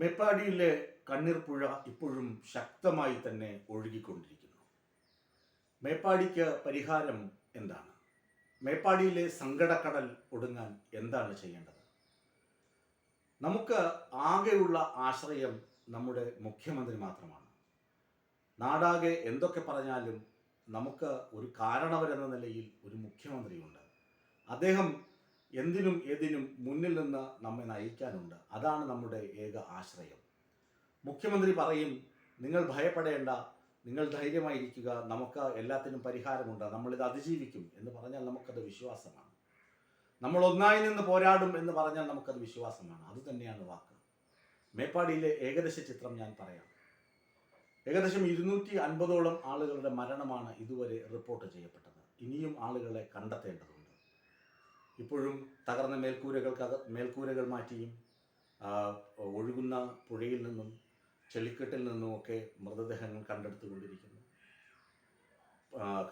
മേപ്പാടിയിലെ കണ്ണീർപ്പുഴ ഇപ്പോഴും ശക്തമായി തന്നെ ഒഴുകിക്കൊണ്ടിരിക്കുന്നു. മേപ്പാടിക്ക് പരിഹാരം എന്താണ്? മേപ്പാടിയിലെ സങ്കടക്കടൽ ഒടുങ്ങാൻ എന്താണ് ചെയ്യേണ്ടത്? നമുക്ക് ആകെയുള്ള ആശ്രയം നമ്മുടെ മുഖ്യമന്ത്രി മാത്രമാണ്. നാടാകെ എന്തൊക്കെ പറഞ്ഞാലും നമുക്ക് ഒരു കാരണവരെന്ന നിലയിൽ ഒരു മുഖ്യമന്ത്രിയുണ്ട്. അദ്ദേഹം എന്തിനും ഏതിനും മുന്നിൽ നിന്ന് നമ്മെ നയിക്കാനുണ്ട്. അതാണ് നമ്മുടെ ഏക ആശ്രയം. മുഖ്യമന്ത്രി പറയും നിങ്ങൾ ഭയപ്പെടേണ്ട നിങ്ങൾ ധൈര്യമായിരിക്കുക നമുക്ക് എല്ലാത്തിനും പരിഹാരമുണ്ട് നമ്മളിത് അതിജീവിക്കും എന്ന് പറഞ്ഞാൽ നമുക്കത് വിശ്വാസമാണ്. നമ്മൾ ഒന്നായി നിന്ന് പോരാടും എന്ന് പറഞ്ഞാൽ നമുക്കത് വിശ്വാസമാണ്. അത് തന്നെയാണ് വാക്ക്. മേപ്പാടിയിലെ ഏകദേശ ചിത്രം ഞാൻ പറയാം. ഏകദേശം ഇരുന്നൂറ്റി അൻപതോളം ആളുകളുടെ മരണമാണ് ഇതുവരെ റിപ്പോർട്ട് ചെയ്യപ്പെട്ടത്. ഇനിയും ആളുകളെ കണ്ടെത്തേണ്ടതുണ്ട്. ഇപ്പോഴും തകർന്ന മേൽക്കൂരകൾക്ക് മേൽക്കൂരകൾ മാറ്റിയും ഒഴുകുന്ന പുഴയിൽ നിന്നും ചെളിക്കെട്ടിൽ നിന്നുമൊക്കെ മൃതദേഹങ്ങൾ കണ്ടെടുത്തുകൊണ്ടിരിക്കുന്നു.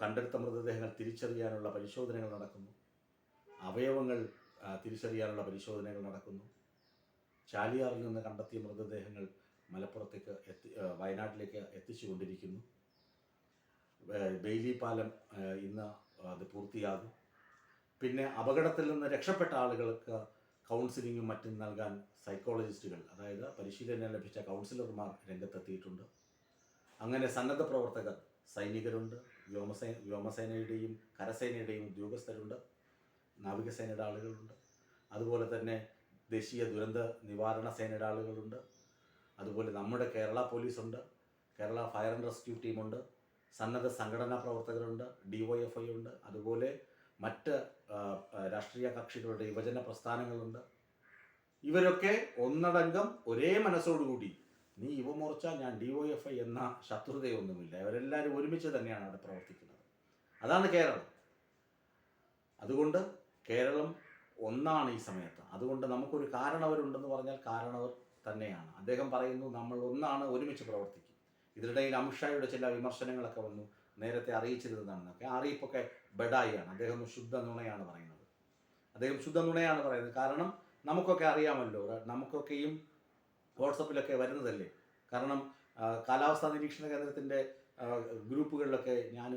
കണ്ടെടുത്ത മൃതദേഹങ്ങൾ തിരിച്ചറിയാനുള്ള പരിശോധനകൾ നടക്കുന്നു. അവയവങ്ങൾ തിരിച്ചറിയാനുള്ള പരിശോധനകൾ നടക്കുന്നു. ചാലിയാറിൽ നിന്ന് കണ്ടെത്തിയ മൃതദേഹങ്ങൾ മലപ്പുറത്തേക്ക് എത്തി വയനാട്ടിലേക്ക് എത്തിച്ചുകൊണ്ടിരിക്കുന്നു. ബെയ്ലി പാലം ഇന്ന് അത് പൂർത്തിയാകും. പിന്നെ അപകടത്തിൽ നിന്ന് രക്ഷപ്പെട്ട ആളുകൾക്ക് കൗൺസിലിങ്ങും മറ്റും നൽകാൻ സൈക്കോളജിസ്റ്റുകൾ അതായത് പരിശീലനം ലഭിച്ച കൗൺസിലർമാർ രംഗത്തെത്തിയിട്ടുണ്ട്. അങ്ങനെ സന്നദ്ധ പ്രവർത്തകർ സൈനികരുണ്ട് വ്യോമസേ വ്യോമസേനയുടെയും കരസേനയുടെയും ഉദ്യോഗസ്ഥരുണ്ട് നാവികസേനയുടെ ആളുകളുണ്ട്. അതുപോലെ തന്നെ ദേശീയ ദുരന്ത നിവാരണ സേനയുടെ ആളുകളുണ്ട്. അതുപോലെ നമ്മുടെ കേരള പോലീസുണ്ട് കേരള ഫയർ ആൻഡ് റെസ്ക്യൂ ടീമുണ്ട് സന്നദ്ധ സംഘടനാ പ്രവർത്തകരുണ്ട് ഡി വൈ എഫ് ഐ ഉണ്ട്. അതുപോലെ മറ്റ് രാഷ്ട്രീയ കക്ഷികളുടെ യുവജന പ്രസ്ഥാനങ്ങളുണ്ട്. ഇവരൊക്കെ ഒന്നടങ്കം ഒരേ മനസ്സോടുകൂടി നീ യുവമോർച്ച ഞാൻ ഡി ഒ എഫ് ഐ എന്ന ശത്രുതയൊന്നുമില്ല. ഇവരെല്ലാവരും ഒരുമിച്ച് തന്നെയാണ് അവിടെ പ്രവർത്തിക്കുന്നത്. അതാണ് കേരളം. അതുകൊണ്ട് കേരളം ഒന്നാണ് ഈ സമയത്ത്. അതുകൊണ്ട് നമുക്കൊരു കാരണവരുണ്ടെന്ന് പറഞ്ഞാൽ കാരണവർ തന്നെയാണ്. അദ്ദേഹം പറയുന്നു നമ്മൾ ഒന്നാണ് ഒരുമിച്ച് പ്രവർത്തിക്കും. ഇതിനിടയിൽ അമിത്ഷായുടെ ചില വിമർശനങ്ങളൊക്കെ വന്നു. നേരത്തെ അറിയിച്ചിരുന്നതാണെന്നൊക്കെ അറിയിപ്പൊക്കെ ബഡായിയാണ് അദ്ദേഹം ശുദ്ധ നുണയാണ് പറയുന്നത്. അദ്ദേഹം ശുദ്ധ നുണയാണ് പറയുന്നത്. കാരണം നമുക്കൊക്കെ അറിയാമല്ലോ നമുക്കൊക്കെയും വാട്സപ്പിലൊക്കെ വരുന്നതല്ലേ? കാരണം കാലാവസ്ഥാ നിരീക്ഷണ കേന്ദ്രത്തിന്റെ ഗ്രൂപ്പുകളിലൊക്കെ ഞാൻ